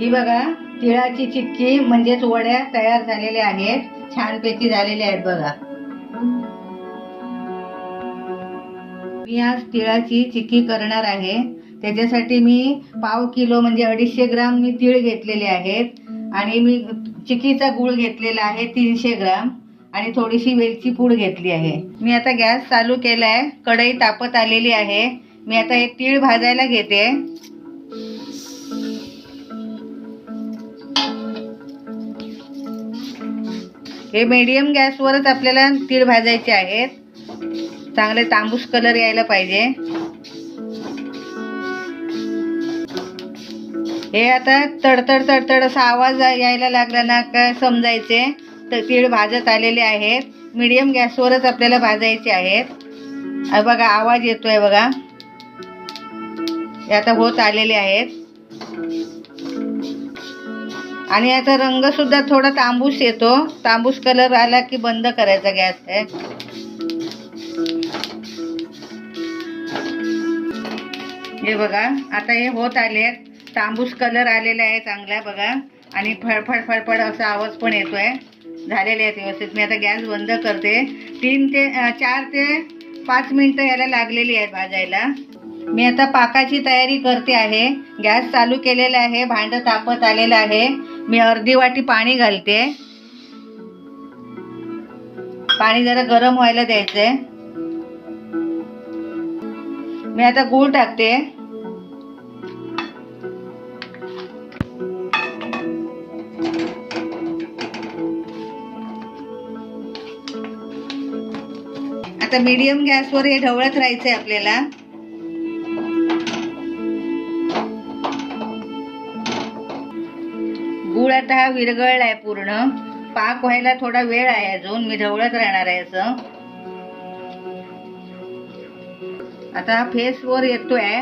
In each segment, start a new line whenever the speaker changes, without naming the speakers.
ही बघा तिळाची चिक्की म्हणजेच वड्या तयार झालेल्या आहेत. छानपैकी झालेल्या आहेत बघा. मी आज तिळाची चिक्की करणार आहे. त्याच्यासाठी मी पाव किलो म्हणजे अडीचशे ग्राम मी तीळ घेतलेले आहेत. आणि मी चिक्कीचा गूळ घेतलेला आहे तीनशे ग्राम. आणि थोडीशी वेलची पूड घेतली आहे. मी आता गॅस चालू केला आहे कढई तापत आलेली आहे. मी आता हे तीळ भाजायला घेते. हे मीडियम गॅसवरच आपल्याला तीळ भाजायचे आहेत. चांगले तांबूस कलर यायला पाहिजे. हे आता तडतड तडतड असा आवाज यायला लागला ना का समजायचे. तर तीळ भाजत आलेले आहेत. मीडियम गॅसवरच आपल्याला भाजायचे आहेत. बघा आवाज येतोय बघा. हे आता होत आलेले आहेत. आणि याचा रंगसुद्धा थोडा तांबूस येतो. तांबूस कलर आला की बंद करायचा गॅस आहे हे बघा आता हे होत आले तांबूस कलर आलेला आहे चांगला बघा. आणि फडफड फडफड असा आवाज पण येतोय. झालेले आहेत व्यवस्थित. मी आता गॅस बंद करते. तीन ते चार ते पाच मिनटं याला लागलेली आहेत भाजायला. मी आता पाकाची तयारी करते आहे. गॅस चालू केलेला आहे. भांडं तापत आलेलं आहे. मी अर्धी वाटी पाणी घालते. पाणी जरा गरम व्हायला द्यायचंय. मी आता गूळ टाकते. आता मीडियम गॅसवर हे ढवळत राहायचंय आपल्याला. गूळ आता हा विरघळलाय पूर्ण. पाक व्हायला थोडा वेळ आहे अजून. मी ढवळत राहणार आहे असं. आता हा फेस वर येतोय.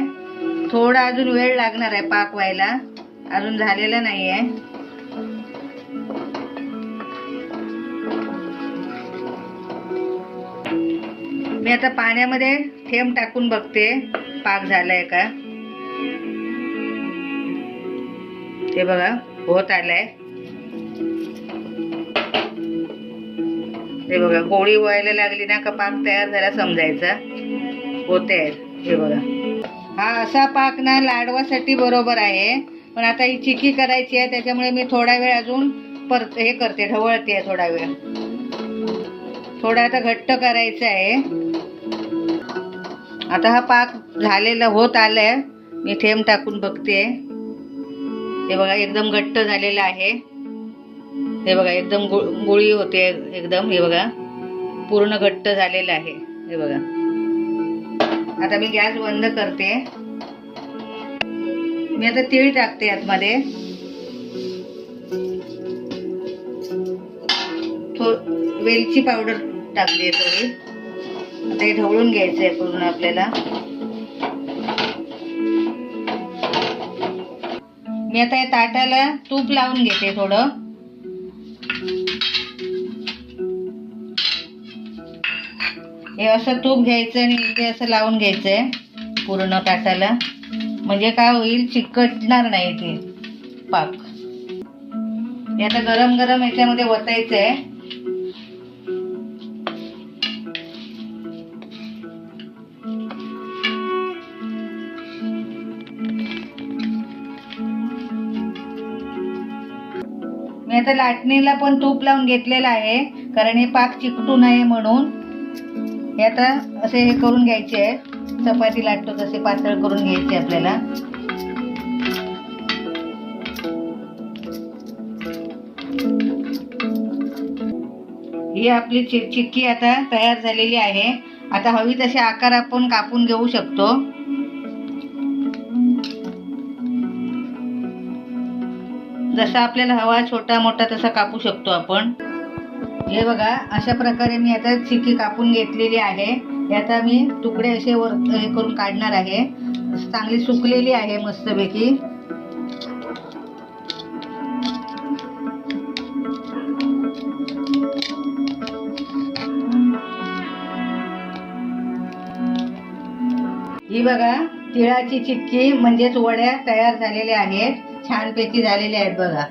थोडा अजून वेळ लागणार आहे पाक व्हायला. अजून झालेला नाहीये. मी आता पाण्यामध्ये थेंब टाकून बघते. पाक झालाय का? ते बघा. होत आलाय. हे बघा गोळी व्हायला लागली ना का पाक तयार झाला समजायचा. होते हे बघा. हा असा पाक ना लाडवासाठी बरोबर आहे. पण आता ही चिकी करायची आहे त्याच्यामुळे मी थोडा वेळ अजून परत हे करते ढवळते थोडा वेळ. थोडा आता घट्ट करायचं आहे. आता हा पाक झालेला होत आलाय. मी थेंब टाकून बघते. हे बघा एकदम घट्ट झालेलं आहे. हे बघा एकदम गु गुळी होते एकदम हे बघा. पूर्ण घट्ट झालेलं आहे हे बघा. आता मी गॅस बंद करते. मी आता तीळ टाकते आतमध्ये. थो वेलची पावडर टाकली आहे थोडी. आता हे ढवळून घ्यायचं आहे पूर्ण आपल्याला. मी आता या ताटाला तूप लावून घेते थोडं. हे असं तूप घ्यायचं आणि इथे असं लावून घ्यायचंय पूर्ण ताटाला. म्हणजे काय होईल चिकटणार नाही ते पाक. हे आता गरम गरम याच्यामध्ये वतायचंय. मी आता लाटणीला पण तूप लावून घेतलेलं आहे कारण हे पाक चिकटू नये म्हणून. हे आता असे हे करून घ्यायचे आहे चपाती लाटतो तसे पातळ करून घ्यायचे आपल्याला. ही आपली चि चिक्की आता तयार झालेली आहे. आता हवी तसे आकार आपण कापून घेऊ शकतो. जसा आपल्याला हवा छोटा मोठा तसा कापू शकतो आपण. हे बघा अशा प्रकारे मी आता चिक्की कापून घेतलेली आहे. आता मी तुकडे असे वर हे करून काढणार आहे. चांगली सुकलेली आहे मस्तपैकी. ही बघा तिळाची चिक्की म्हणजेच वड्या तयार झालेल्या आहेत. छानपैकी झालेले आहेत बघा.